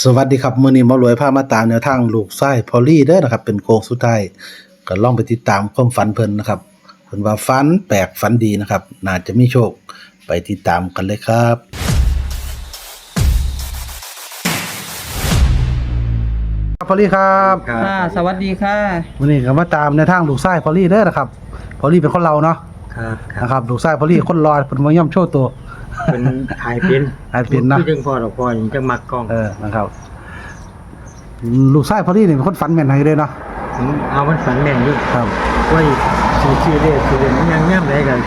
สวัสดีครับมื้อนี้หมารวยพามาตามแนวทางลูกไส้พอลลี่เด้อนะครับ เป็นโค้งสุดท้ายก็ลองไปติดตามความฝันเพิ่นนะครับเพิ่นว่าฝันแปลกฝันดีนะครับ น่าจะมีโชคไปติดตามกันเลยครับพอลลี่ครับค่ะ สวัสดีค่ะวันนี้ก็มาตามแนวทางลูกไส้พอลลี่เด้อนะครับพอลลี่เป็นคนเราเนาะ ครับครับนะครับลูกไส้พอลลี่คนรอเพิ่นมาย่อมโชว์ตัว เป็นหายเป็นหายเป็นนะที่จึงพอดอกพออย่างจะมักกล้องเออนะครับลูกไส้พอลลี่นี่เป็นคนฝันแม่นให้เด้อเนาะผมเอามันฝันแม่นอยู่ครับว่าชื่อชื่อเรียกชื่อเรียกมันยังย่ำได้กัน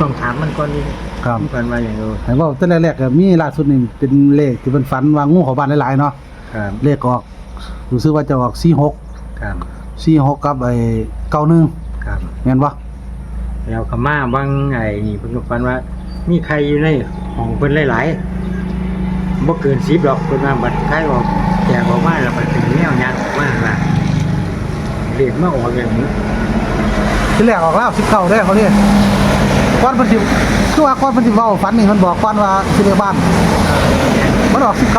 ต้องถามมันก่อนนี่ครับมันฝันว่าอย่างไรไหนว่าตั้งแต่แรกๆก็มีล่าสุดนี่เป็นเลขที่เป็นฝันว่างูเข้าบ้านหลายๆเนาะครับเลขออกรู้สึกว่าจะออก46 ครับ46กับไอ้91ครับ แม่นบ่ แล้วก็มาบางไอ้นี่เพิ่นก็ฝันว่า มีใครอยู่ในห้องเพิ่นหลายๆบ่เกิน10ดอกเพิ่นว่าบัดใครออกแจกออกมาแล้วมันเป็นแนวยางออกมาว่าเรียกมาออกอย่างนี้ที่แรกออกแล้ว19ได้เขาเรียกก่อนเพิ่นสิคือว่าก่อนเพิ่นสิเว้าฝันนี่เพิ่นบอกก่อนว่าสิเลขบ้าน มันออก19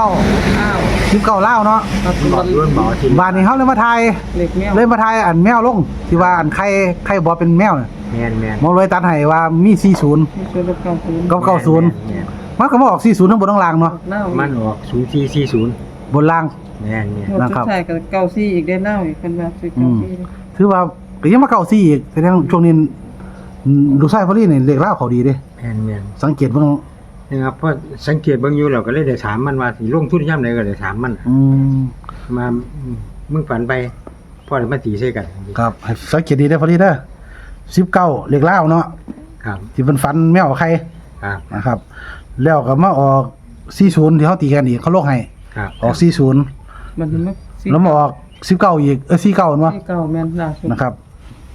อ้าว19ลาวเนาะมันบอกรุ่นบอกที่บ้านนี้เฮาเลยมาถ่ายเหล็กแมวเลยมาถ่ายอันแมวลงที่ว่าอันไข่ไข่บ่เป็นแมวน่ะแม่นแม่นหมอเลยตัดให้ว่ามี40มีส่วนลดเก้าศูนย์กับ90แม่นมันก็มาออก40ทั้งบนทั้งล่างเนาะเล่ามันออกศูนย์สี่สี่ศูนย์บนล่าง แม่นเนี่ยหมดนะชุครัดบชายกับเก้าซี่อีกได้เล่าอีกคนว่าซื้อเก้าซี่ถือว่าก็ยังมาเก่าซี่อีกแสดงช่วงนี้อืมลูกชายพอลี่นี่เลขเล่าเขาดีเด้ แม่นแม่นสังเกตเบิ่ง นะครับเพราะสังเกตเบางอยู่เราก็เลยได้ถามมันว่าสิลงทุนย่ำไหนก็ได้ถามมัน อืมมามึงฝันไปพ่อได้มาตีใส่กันครับให้สังเกตดีได้อพอลี่เด้อ19เลขเล่าเนาะครับที่เพิ่นฟันแมวใครครับนะครับ แล้วก็มาออก40ที่เฮาตีกันอีกเขาลกให้ครับออก40มันถึงมาแล้วมาออก19อีกเออ49เนาะที่เก้าแมนล่าสุดนะครับ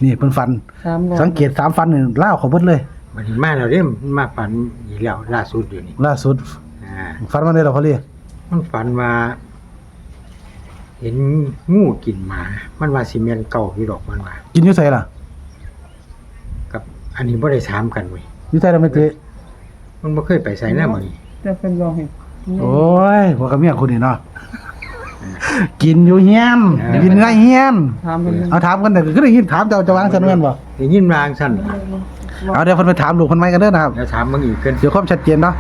นี่เพิ่นฟัน สามร้อยสังเกตสามฟันนี่เล่าเขาเบิดเลย วันนี้มาแล้วเด้มันมาฝันอีกแล้วล่าสุดอยู่นี่ล่าสุดอ่าฟันมาได้แล้วพอลี่มันฝันว่าเห็นงูกินหมา มันว่าสิเมียนเก่าอยู่ดอกมันว่ากินอยู่ไสล่ะกับ อันนี้บ่ได้ถามกันเว้ยอยู่ไสล่ะแม่เตะมันบ่เคยไปใส่หน้ามันนี่จะเป็นบอกให้โอ้ยพวกกับเมียคุณนี่เนาะ กินอยู่เฮียนกินไรเฮียน ถามมันเอาถามกันแต่ก็ได้ยินถามเจ้าจะวางสันเงินบ่ได้ยินรางสั่นเอาเดี๋ยวเพิ่นไปถามลูกเพิ่นใหม่กันเด้อนะครับ แล้วถามมึงอีกเกินเดี๋ยวความชัดเจนเนาะ